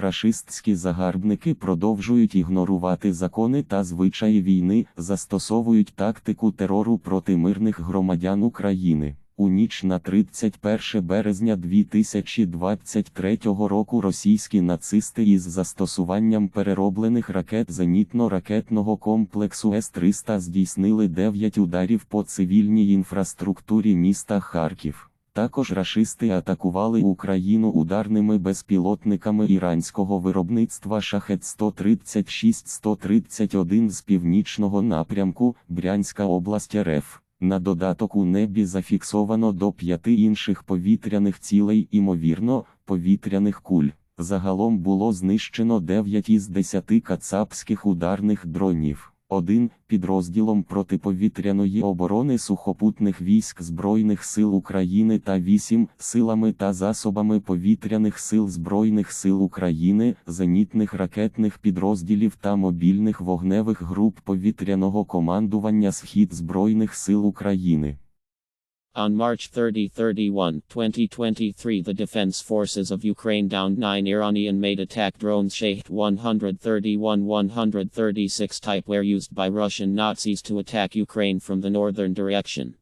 Рашистські загарбники продовжують ігнорувати закони та звичаї війни, застосовують тактику терору проти мирних громадян України. У ніч на 31 березня 2023 року російські нацисти із застосуванням перероблених ракет зенітно-ракетного комплексу С-300 здійснили 9 ударів по цивільній інфраструктурі міста Харків. Також рашисти атакували Україну ударними безпілотниками іранського виробництва шахет 136-131 з північного напрямку Брянська область РФ. На додаток у небі зафіксовано до п'яти інших повітряних цілей, імовірно, повітряних куль. Загалом було знищено 9 із 10 кацапських ударних дронів. Один підрозділом протиповітряної оборони сухопутних військ Збройних сил України та 8 силами та засобами повітряних сил Збройних сил України, зенітних ракетних підрозділів та мобільних вогневих груп повітряного командування Схід Збройних сил України. On March 30 31, 2023, the Defense Forces of Ukraine downed nine Iranian made attack drones Shahed 131 136 type were used by Russian Nazis to attack Ukraine from the northern direction.